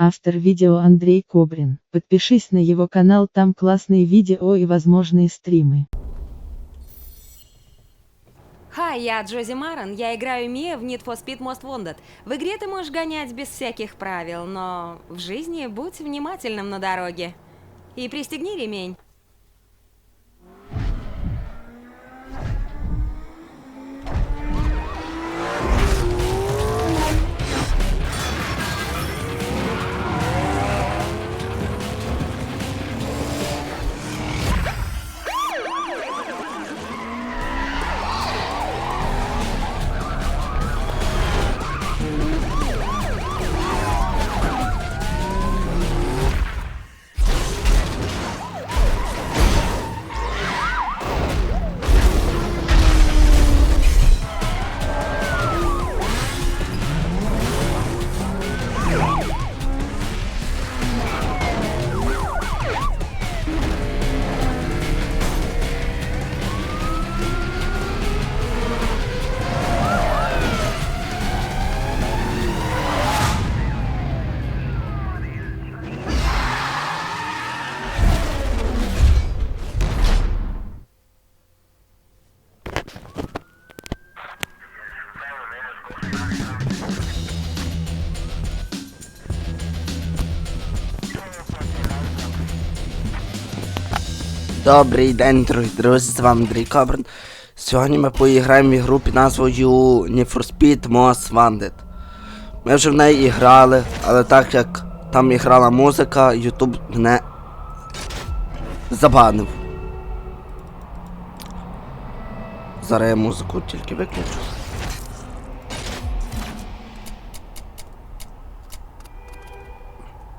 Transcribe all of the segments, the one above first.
Автор видео Андрей Кобрин. Подпишись на его канал, там классные видео и возможные стримы. Хай, я Джози Маран, я играю Мия в Need for Speed Most Wanted. В игре ты можешь гонять без всяких правил, но в жизни будь внимательным на дороге. И пристегни ремень. Добрий день, дорогі друзі, з вами Андрій Кобрин. Сьогодні ми поіграємо в ігру під назвою Need for Speed Most Wanted. Ми вже в неї грали, але так як там іграла музика, YouTube мене забанив. Зараз я музику тільки виключу.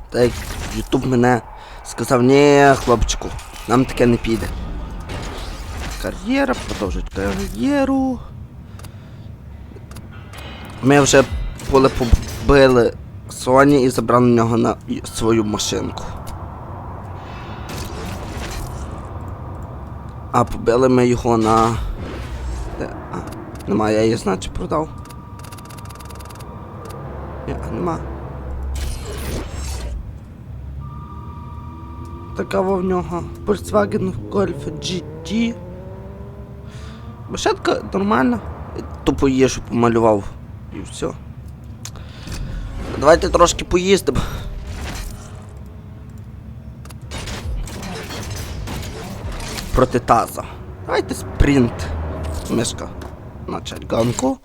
Так YouTube мене сказав, ні, хлопчику, нам таке не піде. Кар'єра, продовжить кар'єру. Ми вже були побили Соні і забрали в нього на свою машинку. А побили ми його на. Де? А, нема, я її значить продав. Ні, нема. Така в нього Volkswagen Golf GT. Машинка нормальна. Тупо її що помалював. І все. Давайте трошки поїздимо. Проти таза. Давайте спринт. Мишка. Начать ганку.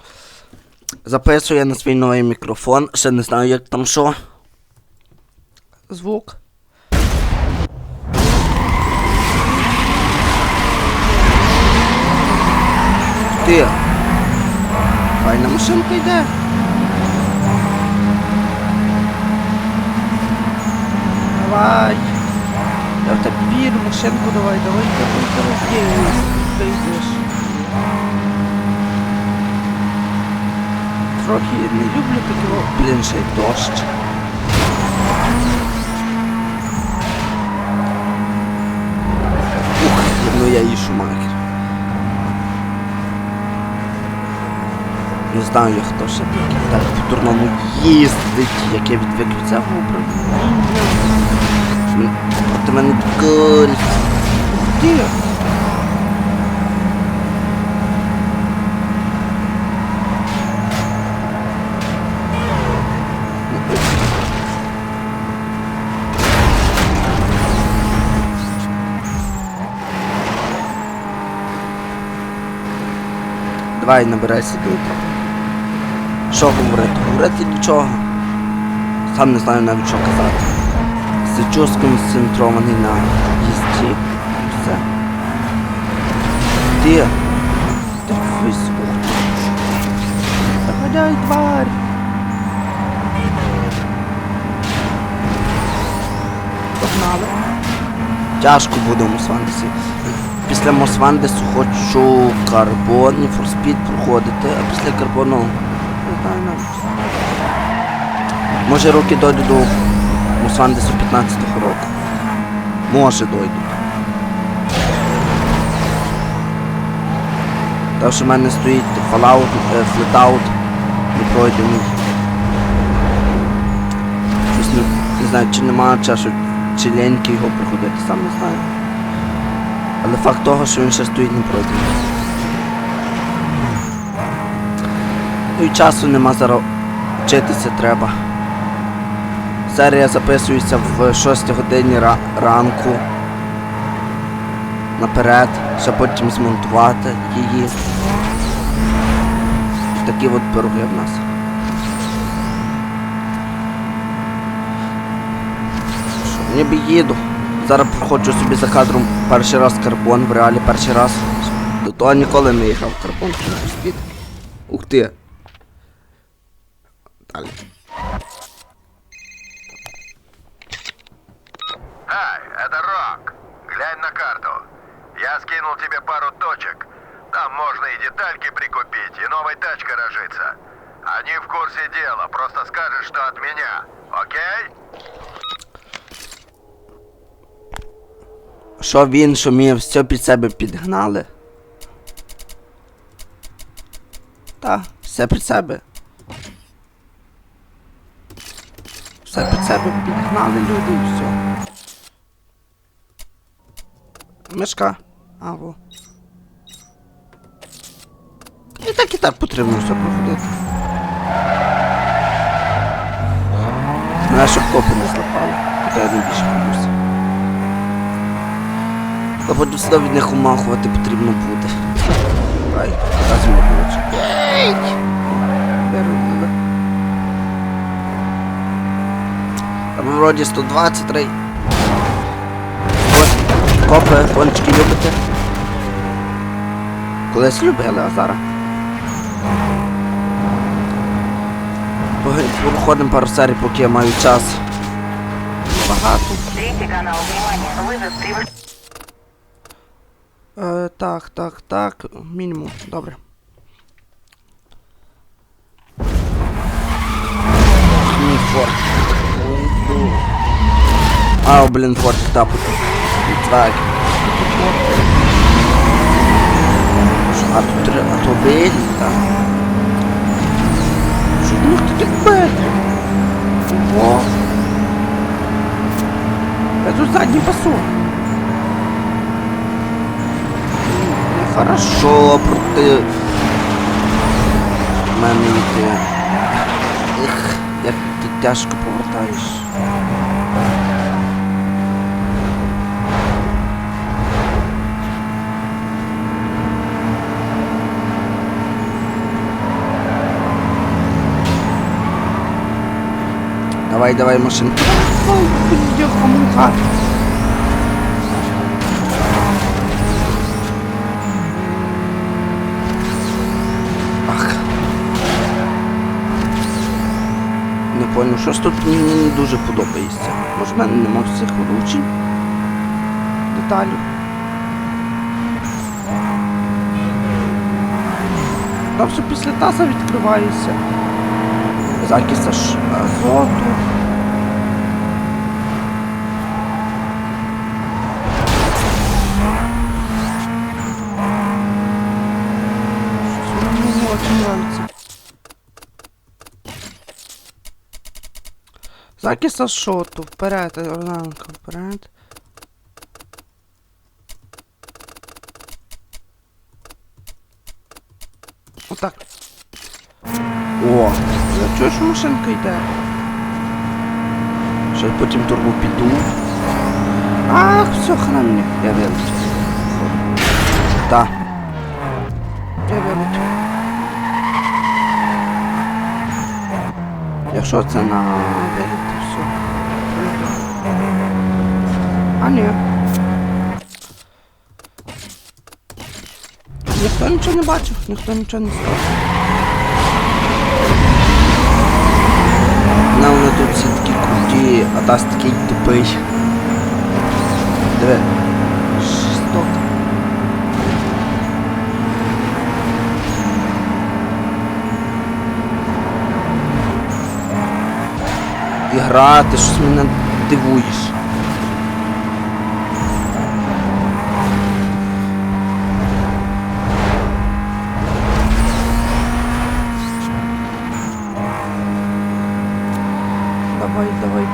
Записує на свій новий мікрофон. Ще не знаю, як там що. Звук. Ти. Файна машинка йде. Давай. Я в тебе вірю, машинку давай, давай, давай, давай, є. Ти йдеш. Трохи не люблю такого, блін, ще й дощ. Ух, ну я їй шумахер. Не знаю, хто ще такий так по-дурному їздить, як я відвик від цього управління. Проти мене. Де? Давай набирайся до утра. Що говорити? Говорити нічого. Сам не знаю навіть що казати. Сичу сконцентрований на їзді. Все. Де? Дивись, ух ти. Заганяй, тварь! Погнали. Тяжко буде у Мосвандесі. Після Мосвандесу хочу карбон і форспід проходити, а після карбону. Знаю. Може роки дойду до Мосвандесу 15-го року. Може дойду. Тому що в мене стоїть Fallout, е, Flatout, не пройдений. Щось не, не знаю, чи нема часу, чи ліньки його проходити, сам не знаю. Але факт того, що він ще стоїть не пройдений. Ну і часу нема зараз вчитися треба. Серія записується в 6 годині ра- ранку. Наперед, ще потім змонтувати її. Такі от пироги в нас. Що, ніби їду. Зараз проходжу собі за кадром перший раз карбон, в реалі перший раз. До того ніколи не їхав карбон. Ух ти. Ай, это Рок. Глянь на карту. Я скинул тебе пару точек. Там можно и детальки прикупить, и новой тачкой разжиться. Они в курсе дела, просто скажешь, что от меня. Окей? Що він, що ми все під себе підгнали. Та, все під себе. Все під себе підгнали люди і все. Мишка. А, во. І так і так потрібно все проходити. Мене щоб копи не злапали. Та я не більше боюся. Та потім сюди від них умахувати потрібно буде. Ай, разом не получу. Там вроді 123. Копи, пончики любите. Колись любили, а зараз. Проходимо пару серій, поки я маю час. Багато. Е, так, так, так. Мінімум. Добре. Мій форт. А, блін, форт тапу. Так. А тут треба, а то виліта. Що ж міг таки бити? Я тут задній пасу. Хорошо, проти мене йти. Ех, як ти тяжко повертаєш. Давай, давай, хамуха. Ах. Не понял, щось тут мені не дуже подобається. Може в мене нема всіх влучень. Деталів. Там все після таса відкривається. Закіса ж азоту. Нравится. Азоту. Вперед, Орланка, вперед. Отак. О, чую, що машинка йде. Ще потім турбо піду. Ах, все, хана мені. Я вилетів. Так. Я вилетів. Якщо це на виліті, все. А ні. Ніхто нічого не бачив, ніхто нічого не сказав. Круті, а тас такий тупий. Диви. Шісток. І грати, щось мене дивуєш.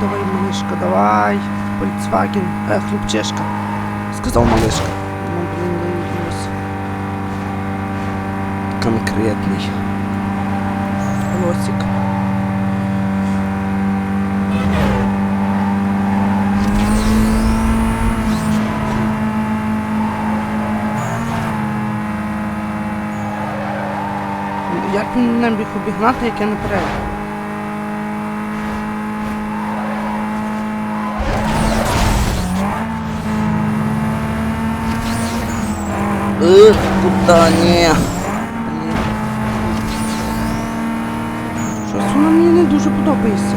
давай, малишка, давай. Volkswagen, е, хлопчишка. Сказав малишка. Ну, блін, виявилось. Конкретний. Голосик. Як він не обігнати, як я наперед? Ех, куда ні? Щось воно мені не дуже подобається.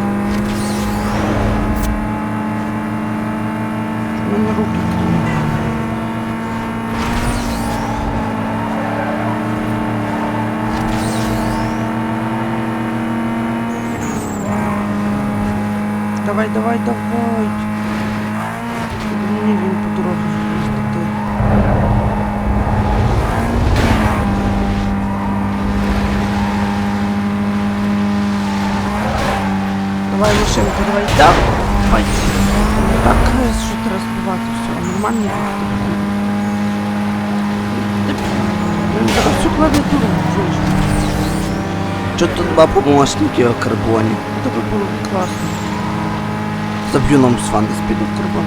У мене руки. Давай, давай, давай. Давай, машинка, давай. Давай. Так, е, що треба збивати все. Нормально. Всю клавіатуру чуєш. Що тут два помощники о карбоні? Це би було б класно. Заб'ю нам з вами піду в карбон.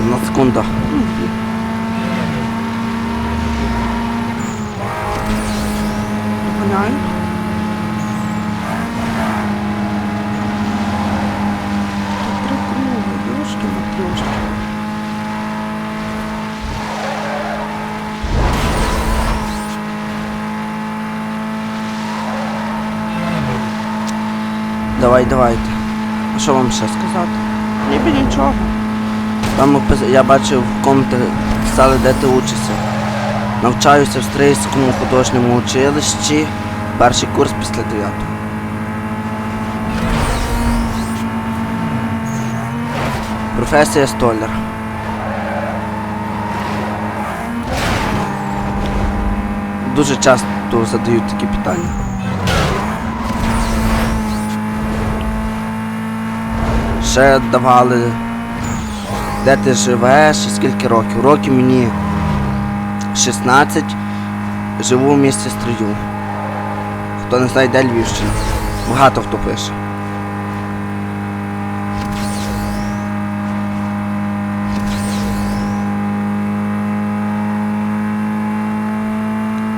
Одна секунда. Зупиняють. Тут три круги, ёшки матрешки. Давай, давайте. А що вам ще сказати? Ніби нічого. Там я бачив в коменти писали, де ти учишся. Навчаюся в Стрийському художньому училищі. Перший курс після 9. Професія столяр. Дуже часто задають такі питання. Ще давали, де ти живеш і скільки років. Років мені 16, живу в місті Стрию. Хто не знає, де Львівщина. Багато хто пише.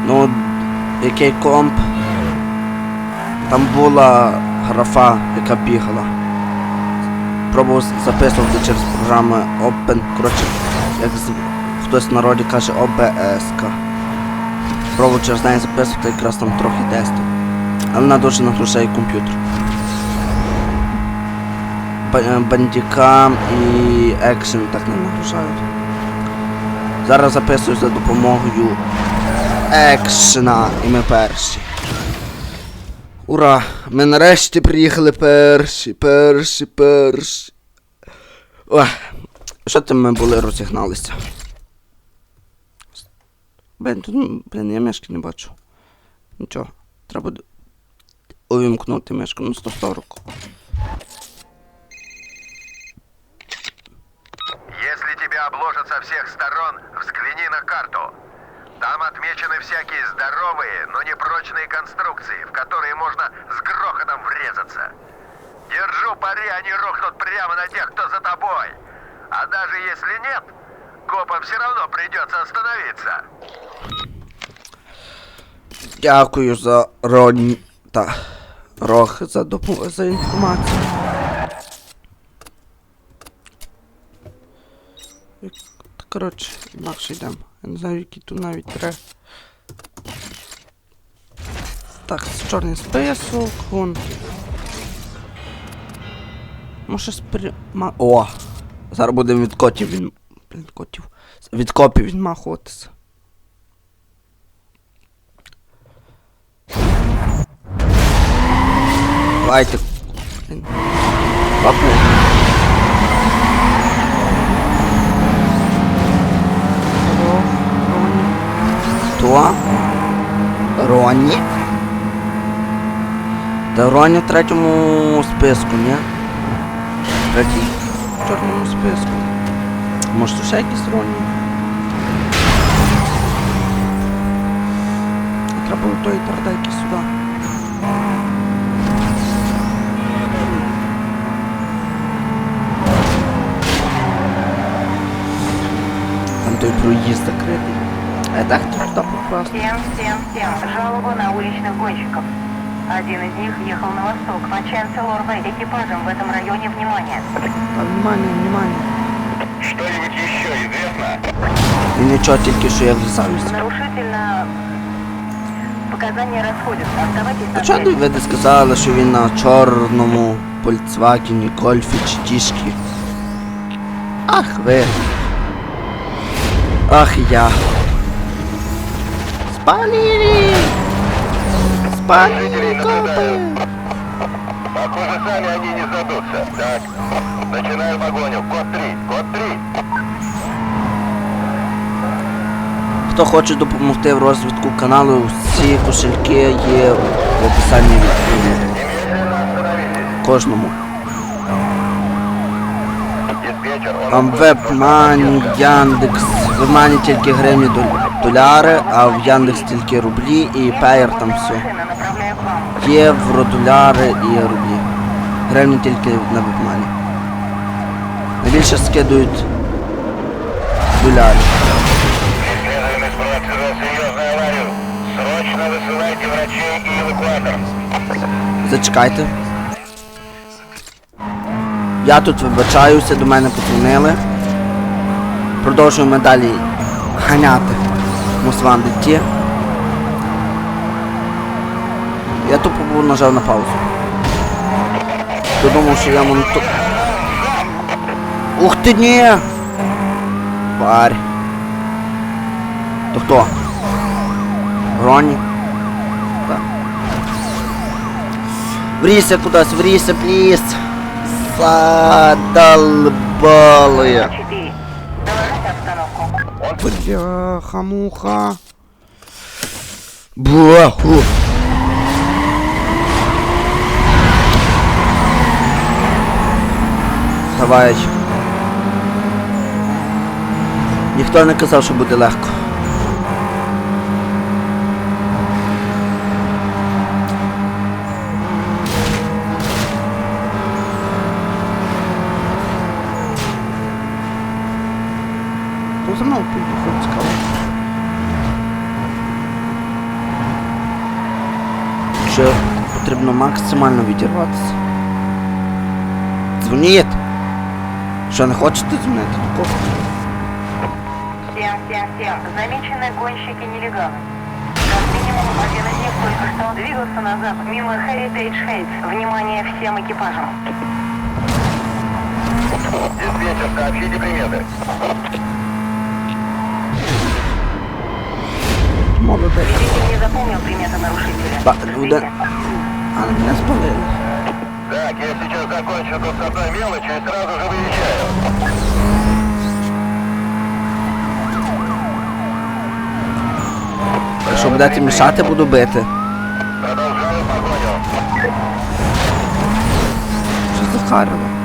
Ну, який комп. Там була графа, яка бігала. Пробував записувати через програму Open, коротше, як хтось в народі каже ОБС. Пробував через неї записувати, якраз там трохи тестів. Але вона дуже нагружає комп'ютер. Е, Бандікам і екшен так не нагружають. Зараз записую за допомогою екшена і ми перші. Ура! Ми нарешті приїхали перші, перші, перші. Ох, що там ми були розігналися? Блін, тут, блін, я мишки не бачу. Нічого, треба увімкнути мишку на 140. Если тебя обложат со всех сторон, взгляни на карту. Там отмечены всякие здоровые, но непрочные конструкции, в которые можно с грохотом врезаться. Держу пари, они рухнут прямо на тех, кто за тобой. А даже если нет, копам все равно придется остановиться. Дякую за рон... та рох за допо... за інформацію. Як- та, Коротше, інакше йдемо. Я не знаю, які тут навіть треба. Так, чорний список, вон. Може спряма. О! Зараз будемо від котів він. Блін, котів. Від копів відмахуватися. Давайте. Блін. Папу. То. Ро. Ронні? Та Ронні в третьому списку, ні? Третій. В чорному списку. Може тут ще якісь Ронні? Треба у той тардайки сюди. Там той проїзд закритий. А так хто туди попасти? Всем, всем, всем. Жалоба на уличных гонщиков. Один из них ехал на восток по Ченсе Лорве экипажем в этом районе. Внимание. Та внимание, внимание. Что-нибудь еще известно? І нічого, тільки що я влізаюся. Нарушитель на... Показания расходятся. Оставайтесь А на чого связи. ви не сказали, що він на чорному Volkswagen, Гольфі чи Тішки? Ах ви. Ах я. Спалили! Спалили копы! Похоже, сами они не сдадутся. Так, начинаю погоню. Код 3, код 3. Хто хоче допомогти в розвитку каналу, всі кошельки є в описанні від відео. Кожному. Там вебмані, Яндекс. В Вебмані тільки гривні дол- доляри, а в Яндекс тільки рублі і Payer там все. Машина, направляю к вам. Євро, доляри і рублі. Гривні тільки на вебмані. Найбільше скидують долярів. Преследуемый сброд совершил серьезную аварию. Срочно высылайте врачей и эвакуатор. Зачекайте. Я тут вибачаюся, до мене подзвонили. Продовжуємо далі ганяти Мосвандиті. Я тупо був нажав на паузу. Ти думав, що я монту... Ух ти ні! Парь. То хто? Ронні? Так. Врійся кудись, врійся, пліс. Задолбали. 4. Бляха, муха. Баху. Товарищ. Ніхто не казав, що буде легко. потрібно максимально відірватися. Дзвоніть! Що не хочете дзвонити? То кого? Всем, всем, всем. Замечены гонщики-нелегалы. Как минимум, один из них только что двигался назад, мимо Heritage Heights. Внимание всем экипажам. Диспетчер, сообщите приметы. Молодець. Водитель не запомнил приметы нарушителя. Ба- Ждите. да. А меня спалила. Так, я сейчас закончу тут с одной мелочью и сразу же выезжаю. Якщо будете мішати, буду бити. Продолжаю погоню. Що за Харова?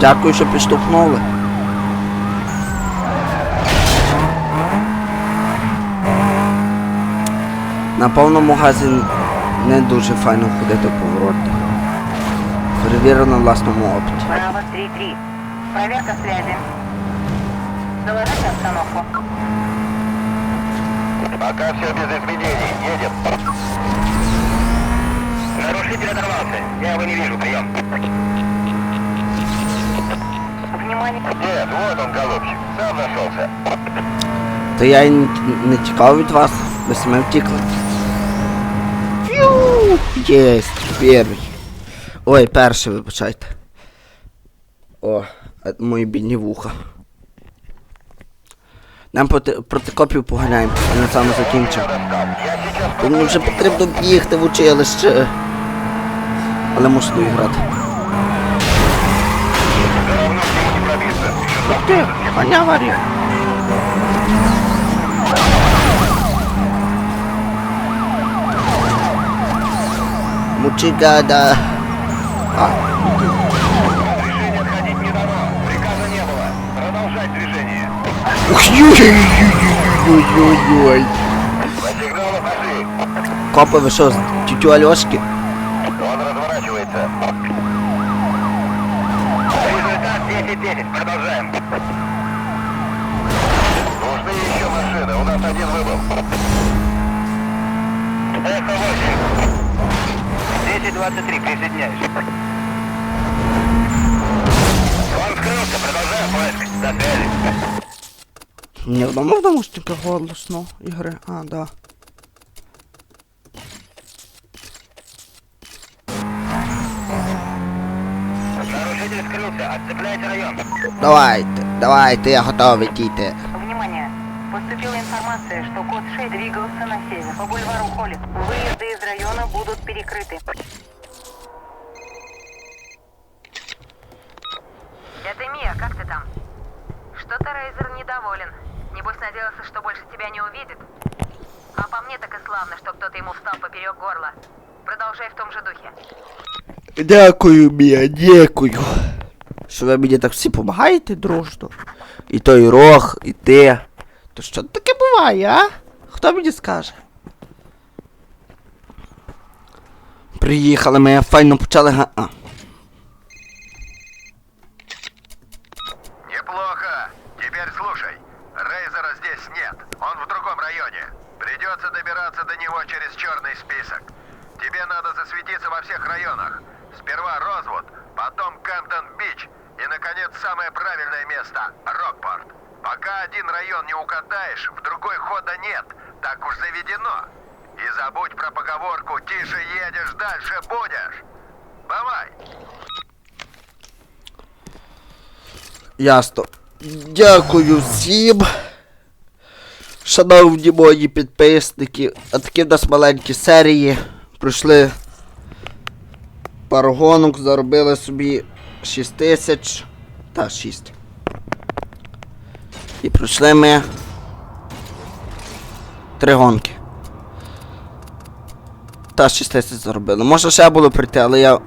Дякую, що підштовхнули. На повному газі не дуже файно ходити в повороти. Перевірено на власному опиті. Браво 3-3. Проверка связи. Доложите обстановку. Пока все без изменений. Едем. Нарушитель оторвался. Я его не вижу. Прием. Нет, вот он, голубчик. Сам нашелся. Та я й не, тікав від вас, ви самі втікли. Фью! Єсть, перший. Ой, перший, вибачайте. О, мої бідні вуха. Нам проти, проти копів поганяємо, а не саме закінчимо. Мені вже потрібно бігти в училище. Але мушу доіграти. Приказа не было. Продолжать движение. ух, ой-ой-ой-ой-ой-ой. По сигналу пошли. Копи, ви 8. 10-23. Присоединяюсь. Он скрылся. Продолжаем поиск. До связи. Не вдома в наушниках голосно ігри. А, да. Нарушитель скрылся. Отцепляйте район. Давайте, давайте, я готовий діти. Внимание! Поступила информация, что код Шей двигался на север, по бульвару Холли. Выезды из района будут перекрыты. Это Мия, как ты там? Что-то Рейзер недоволен. Небось надеялся, что больше тебя не увидит. А по мне так и славно, что кто-то ему встал поперек горла. Продолжай в том же духе. Дякую, Мія, дякую. Що ви мені так всі допомагаєте дружно? І той рог, і ти. То що таке буває, а? Хто мені скаже? Приїхали, ми файно почали га. А. Пока один район не укатаешь, в другой хода нет. Так уж заведено. И забудь про поговорку «тише едешь, дальше будешь». Давай. Ясно. Дякую всім. Шановні мої підписники. А такі в нас маленькі серії. Пройшли пару гонок, заробили собі 6 тисяч. Та 6. І пройшли ми. Три гонки. Та 6 тисяч заробили. Може ще було прийти, але я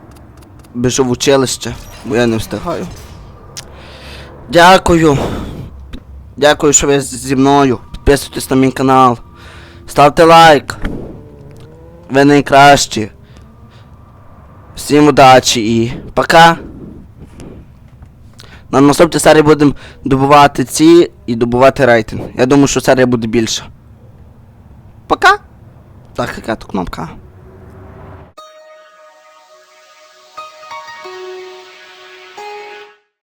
біжу в училище, бо я не встигаю. Дякую. Дякую, що ви зі мною. Підписуйтесь на мій канал. Ставте лайк. Ви найкращі. Всім удачі і пока. На наступній серії будемо добувати ці і добувати рейтинг. Я думаю, що серія буде більша. Пока. Так, яка тут кнопка?